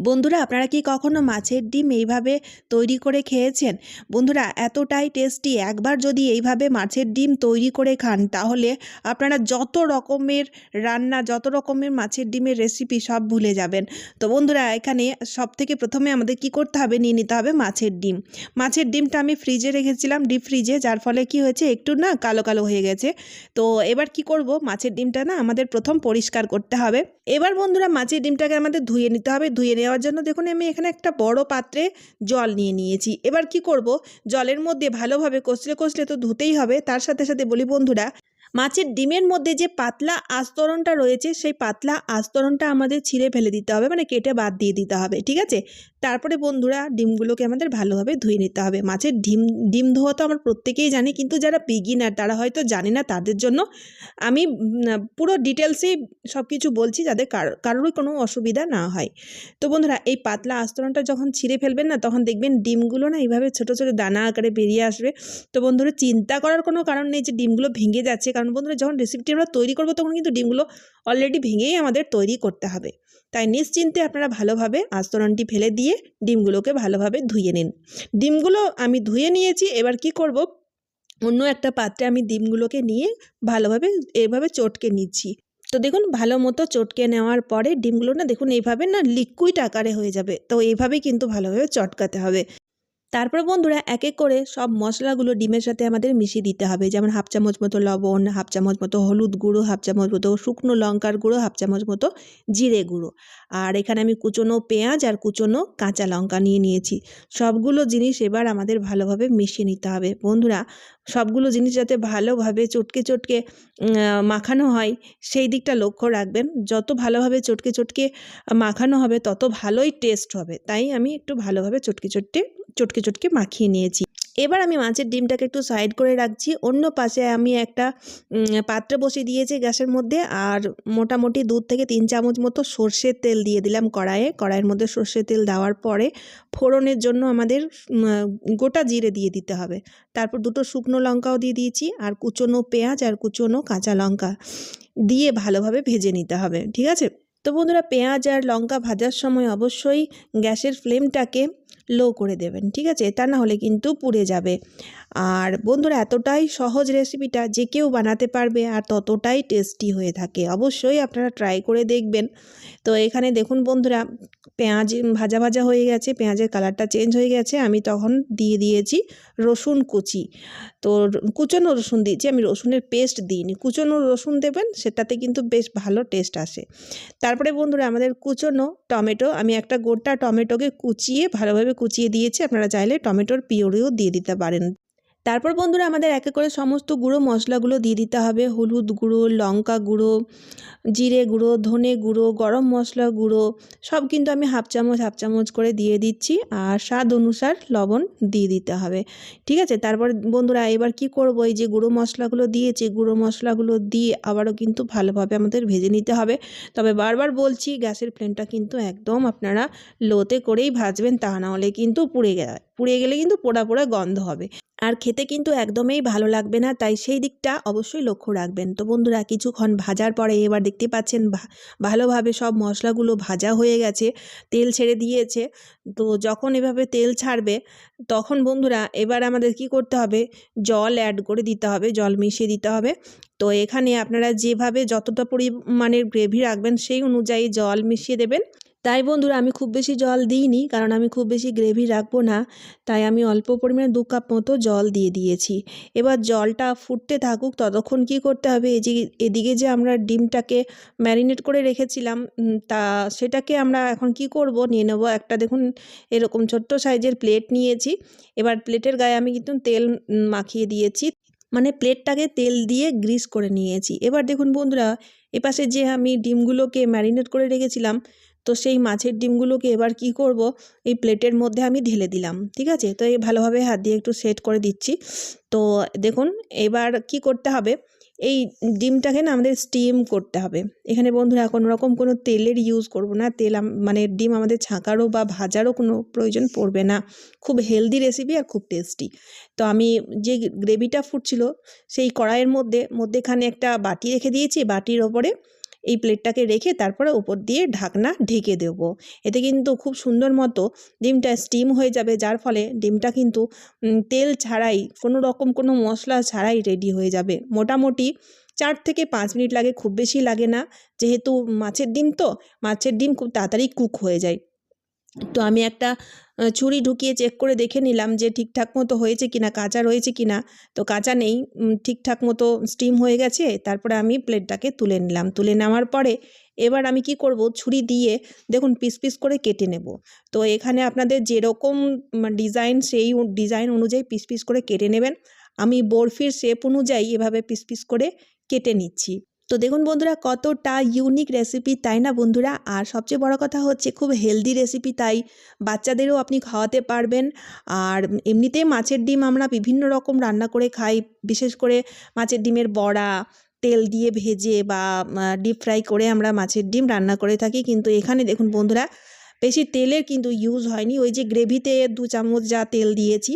বন্ধুরা, আপনারা কি কখনো মাছের ডিম এইভাবে তৈরি করে খেয়েছেন? বন্ধুরা, এতটাই টেস্টি। একবার যদি এইভাবে মাছের ডিম তৈরি করে খান, তাহলে আপনারা যত রকমের রান্না, যত রকমের মাছের ডিমের রেসিপি সব ভুলে যাবেন। তো বন্ধুরা, এখানে সব থেকে প্রথমে আমাদের কি করতে হবে? নিয়ে নিতে হবে মাছের ডিম। মাছের ডিমটা আমি ফ্রিজে রেখেছিলাম ডিপ ফ্রিজে যার ফলে কি হয়েছে? একটু না কালো কালো হয়ে গেছে। তো এবার কি করব? মাছের ডিমটা না আমাদের প্রথম পরিষ্কার করতে হবে। এবার বন্ধুরা, মাছের ডিমটাকে আমাদের ধুয়ে নিতে হবে। ধুয়ে নেওয়ার জন্য দেখুন আমি এখানে একটা বড় পাত্রে জল নিয়ে নিয়েছি। এবার কি করব? জলের মধ্যে ভালোভাবে কষলে কষলে তো ধুতেই হবে। তার সাথে সাথে বলি, বন্ধুরা মাছের ডিমের মধ্যে যে পাতলা আস্তরণটা রয়েছে, সেই পাতলা আস্তরণটা আমাদের ছিঁড়ে ফেলে দিতে হবে মানে কেটে বাদ দিয়ে দিতে হবে, ঠিক আছে? তারপরে বন্ধুরা ডিমগুলোকে আমাদের ভালোভাবে ধুয়ে নিতে হবে। মাছের ডিম ডিম ধোয়া তো আমরা প্রত্যেকেই জানি, কিন্তু যারা বিগিনার তারা হয়তো জানে না তাদের জন্য। আমি পুরো ডিটেলসেই সব কিছু বলছি যাতে কার- কারোরই কোনো অসুবিধা না হয়। তো বন্ধুরা, এই পাতলা আস্তরণটা যখন ছিঁড়ে ফেলবেন না, তখন দেখবেন ডিমগুলো না এইভাবে ছোট ছোট দানা আকারে বেরিয়ে আসবে। তো বন্ধুরা, চিন্তা করার কোনো কারণ নেই যে ডিমগুলো ভেঙে যাচ্ছে কারণ বন্ধুরা যখন রেসিপিটি আমরা তৈরি করব তখন কিন্তু ডিমগুলো অলরেডি ভেঙেই আমাদের তৈরি করতে হবে। তাই নিশ্চিন্তে আপনারা ভালোভাবে আস্তরণটি ফেলে দিয়ে ডিমগুলোকে ভালোভাবে ধুয়ে নিন। ডিমগুলো আমি ধুয়ে নিয়েছি, এবার কি করব? অন্য একটা পাত্রে আমি ডিমগুলোকে নিয়ে ভালোভাবে এভাবে চটকে নিচ্ছি। তো দেখুন, ভালো মতো চটকে নেওয়ার পরে ডিমগুলো না দেখুন, এইভাবে না লিকুইড আকারে হয়ে যাবে। তো এইভাবেই কিন্তু ভালোভাবে চটকাতে হবে। তারপর বন্ধুরা এক এক করে সব মশলাগুলো ডিমের সাথে আমাদের মিশিয়ে দিতে হবে। যেমন হাফ চামচ মতো লবণ, হাফ চামচ মতো হলুদ গুঁড়ো, হাফ চামচ মতো শুকনো লঙ্কার গুঁড়ো, হাফ চামচ মতো জিরে গুঁড়ো। আর এখানে আমি কুচনো পেঁয়াজ আর কুচনো কাঁচা লঙ্কা নিয়ে নিয়েছি। সবগুলো জিনিস এবার আমাদের ভালোভাবে মিশিয়ে নিতে হবে। বন্ধুরা, সবগুলো জিনিস যাতে ভালোভাবে চটকে চটকে মাখানো হয়, সেই দিকটা লক্ষ্য রাখবেন। যত ভালোভাবে চটকে চটকে মাখানো হবে, তত ভালোই টেস্ট হবে। তাই আমি একটু ভালোভাবে চটকে চটকে চটকে চটকে মাখিয়ে নিয়েছি। এবার আমি মাছের ডিমটাকে একটু সাইড করে রাখছি। অন্য পাশে আমি একটা পাত্র বসিয়ে দিয়েছি গ্যাসের মধ্যে আর মোটামুটি দুধ থেকে তিন চামচ মতো সর্ষের তেল দিয়ে দিলাম কড়াইয়ে। কড়াইয়ের মধ্যে সর্ষের তেল দেওয়ার পরে ফোড়নের জন্য আমাদের গোটা জিরে দিয়ে দিতে হবে। তারপর দুটো শুকনো লঙ্কাও দিয়ে দিয়েছি আর কুচনো পেঁয়াজ আর কুচনো কাঁচা লঙ্কা দিয়ে ভালোভাবে ভেজে নিতে হবে, ঠিক আছে? তো বন্ধুরা, পেঁয়াজ আর লঙ্কা ভাজার সময় অবশ্যই গ্যাসের ফ্লেমটাকে লো করে দেবেন ঠিক আছে? তা না হলে কিন্তু পুড়ে যাবে। আর বন্ধুরা, এতটাই সহজ রেসিপিটা যে কেউ বানাতে পারবে আর ততটাই টেস্টি হয়ে থাকে। অবশ্যই আপনারা ট্রাই করে দেখবেন। তো এখানে দেখুন বন্ধুরা, পেঁয়াজ ভাজা ভাজা হয়ে গেছে, পেঁয়াজের কালারটা চেঞ্জ হয়ে গেছে। আমি তখন দিয়ে দিয়েছি রসুন কুচি। তো কুচনো রসুন দিয়েছি, আমি রসুনের পেস্ট দিইনি। কুচনো রসুন দেবেন, সেটাতে কিন্তু বেশ ভালো টেস্ট আসে। তারপরে বন্ধুরা, আমাদের কুচনো টমেটো, আমি একটা গোটা টমেটোকে কুচিয়ে, ভালোভাবে কুচিয়ে দিয়েছি। আপনারা চাইলে টমেটোর পিওরিও দিয়ে দিতে পারেন। তারপর বন্ধুরা আমাদের একে করে সমস্ত গুঁড়ো মশলাগুলো দিয়ে দিতে হবে। হলুদ গুঁড়ো, লঙ্কা গুঁড়ো, জিরে গুঁড়ো, ধনে গুঁড়ো, গরম মশলা গুঁড়ো, সব কিন্তু আমি হাফ চামচ হাফ চামচ করে দিয়ে দিচ্ছি আর স্বাদ অনুসার লবণ দিয়ে দিতে হবে। ঠিক আছে? তারপর বন্ধুরা এবার কি করব? এই যে গুঁড়ো মশলাগুলো দিয়েছি, গুঁড়ো মশলাগুলো দিয়ে আবারও কিন্তু ভালোভাবে আমাদের ভেজে নিতে হবে। তবে বারবার বলছি, গ্যাসের ফ্লেমটা কিন্তু একদম আপনারা লোতে করেই ভাজবেন, তা না হলে কিন্তু পুড়ে গেলে পুড়ে গেলে কিন্তু পোড়া পোড়া গন্ধ হবে। আর খেতে কিন্তু একদমই ভালো লাগবে না, তাই সেই দিকটা অবশ্যই লক্ষ্য রাখবেন। তো বন্ধুরা, কিছুক্ষণ ভাজার পরে এবার দেখতে পাচ্ছেন ভালোভাবে সব মশলাগুলো ভাজা হয়ে গেছে, তেল ছেড়ে দিয়েছে। তো যখন এভাবে তেল ছাড়বে, তখন বন্ধুরা এবার আমাদের কি করতে হবে? জল অ্যাড করে দিতে হবে, জল মিশিয়ে দিতে হবে। তো এখানে আপনারা যেভাবে যতটা পরিমাণের গ্রেভি রাখবেন, সেই অনুযায়ী জল মিশিয়ে দেবেন। তাই বন্ধুরা আমি খুব বেশি জল দিইনি, কারণ আমি খুব বেশি গ্রেভি রাখব না। তাই আমি অল্প পরিমাণে দু কাপ মতো জল দিয়ে দিয়েছি। এবার জলটা ফুটতে থাকুক, ততক্ষণ কি করতে হবে? এই যে এদিকে যে আমরা ডিমটাকে ম্যারিনেট করে রেখেছিলাম তা সেটাকে আমরা এখন কি করব? নিয়ে নেব একটা দেখুন, এরকম ছোট্ট সাইজের প্লেট নিয়েছি। এবার প্লেটের গায়ে আমি কিন্তু তেল মাখিয়ে দিয়েছি। মানে প্লেটটাকে তেল দিয়ে গ্রিস করে নিয়েছি। এবার দেখুন বন্ধুরা, এপাশে যে আমি ডিমগুলোকে ম্যারিনেট করে রেখেছিলাম তো সেই মাছের ডিমগুলোকে এবার কি করব? এই প্লেটের মধ্যে আমি ঢেলে দিলাম, ঠিক আছে? তো এই ভালোভাবে হাত দিয়ে একটু সেট করে দিচ্ছি। তো দেখুন, এবার কি করতে হবে? এই ডিমটাকে না আমাদের স্টিম করতে হবে। এখানে বন্ধুরা, কোনো রকম কোনো তেলের ইউজ করব না। তেল মানে ডিম আমাদের ছাঁকারও বা ভাজারও কোনো প্রয়োজন পড়বে না। খুব হেলদি রেসিপি আর খুব টেস্টি তো আমি যে গ্রেভিটা ফুটছিল, সেই কড়াইয়ের মধ্যে, মধ্যেখানে একটা বাটি রেখে দিয়েছি। বাটির ওপরে এই প্লেটটাকে রেখে তারপরে উপর দিয়ে ঢাকনা ঢেকে দেবো। এতে কিন্তু খুব সুন্দর মতো ডিমটা স্টিম হয়ে যাবে, যার ফলে ডিমটা কিন্তু তেল ছাড়াই, কোনো রকম কোনো মশলা ছাড়াই রেডি হয়ে যাবে। মোটামুটি চার থেকে পাঁচ মিনিট লাগে, খুব বেশি লাগে না। যেহেতু মাছের ডিম তো, মাছের ডিম খুব তাড়াতাড়ি কুক হয়ে যায়। তো আমি একটা ছুরি ঢুকিয়ে চেক করে দেখে নিলাম যে ঠিকঠাক মতো হয়েছে কিনা, কাঁচা রয়েছে কিনা। তো কাঁচা নেই ঠিকঠাক মতো স্টিম হয়ে গেছে। তারপরে আমি প্লেটটাকে তুলে নিলাম। তুলে নেওয়ার পরে এবার আমি কি করব? ছুরি দিয়ে দেখুন পিস পিস করে কেটে নেব। তো এখানে আপনাদের যেরকম ডিজাইন সেই ডিজাইন অনুযায়ী পিস পিস করে কেটে নেবেন। আমি বরফির শেপ অনুযায়ী এভাবে পিস পিস করে কেটে নিচ্ছি। তো দেখুন বন্ধুরা, কতটা ইউনিক রেসিপি তাই না বন্ধুরা? আর সবচেয়ে বড় কথা হচ্ছে, খুব হেলদি রেসিপি তাই। বাচ্চাদেরও আপনি খাওয়াতে পারবেন। আর এমনিতেই মাছের ডিম আমরা বিভিন্ন রকম রান্না করে খাই। বিশেষ করে মাছের ডিমের বড়া, তেল দিয়ে ভেজে বা ডিপ ফ্রাই করে আমরা মাছের ডিম রান্না করে থাকি। কিন্তু এখানে দেখুন বন্ধুরা, বেশি তেলের কিন্তু ইউজ হয়নি। ওই যে গ্রেভিতে দু চামচ যা তেল দিয়েছি,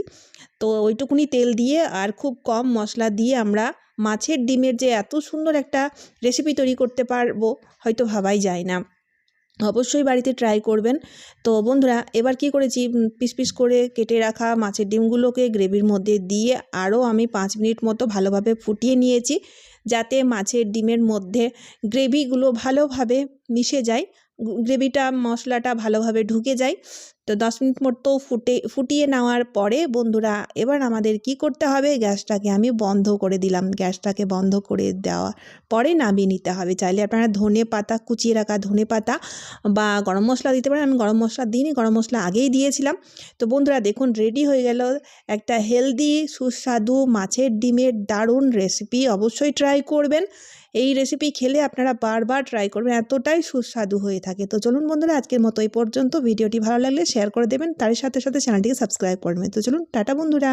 তো ওইটুকুনি তেল দিয়ে আর খুব কম মশলা দিয়ে আমরা মাছের ডিমের যে এত সুন্দর একটা রেসিপি তৈরি করতে পারব হয়তো ভাবাই যায় না। অবশ্যই বাড়িতে ট্রাই করবেন। তো বন্ধুরা, এবার কি করেছি? পিস পিস করে কেটে রাখা মাছের ডিমগুলোকে গ্রেভির মধ্যে দিয়ে আরও আমি পাঁচ মিনিট মতো ভালোভাবে ফুটিয়ে নিয়েছি যাতে মাছের ডিমের মধ্যে গ্রেভিগুলো ভালোভাবে মিশে যায় গ্রেভিটা মশলাটা ভালোভাবে ঢুকে যায়। তো দশ মিনিট মতো ফুটে, ফুটিয়ে নেওয়ার পরে বন্ধুরা, এবার আমাদের কি করতে হবে? গ্যাসটাকে আমি বন্ধ করে দিলাম। গ্যাসটাকে বন্ধ করে দেওয়া, পরে নামিয়ে নিতে হবে। চাইলে আপনারা ধনে পাতা, কুচিয়ে রাখা ধনে পাতা বা গরম মশলা দিতে পারেন। আমি গরম মশলা দিইনি, গরম মশলা আগেই দিয়েছিলাম। তো বন্ধুরা, দেখুন রেডি হয়ে গেল একটা হেলদি সুস্বাদু মাছের ডিমের দারুণ রেসিপি অবশ্যই ট্রাই করবেন। এই রেসিপি খেলে আপনারা বারবার ট্রাই করবেন। এতটাই সুস্বাদু হয়ে থাকে। তো চলুন বন্ধুরা, আজকের মতো এই পর্যন্ত। ভিডিওটি ভালো লাগলে শেয়ার করে দেবেন তার সাথে সাথে চ্যানেলটিকে সাবস্ক্রাইব করবেন। তো চলুন টাটা বন্ধুরা।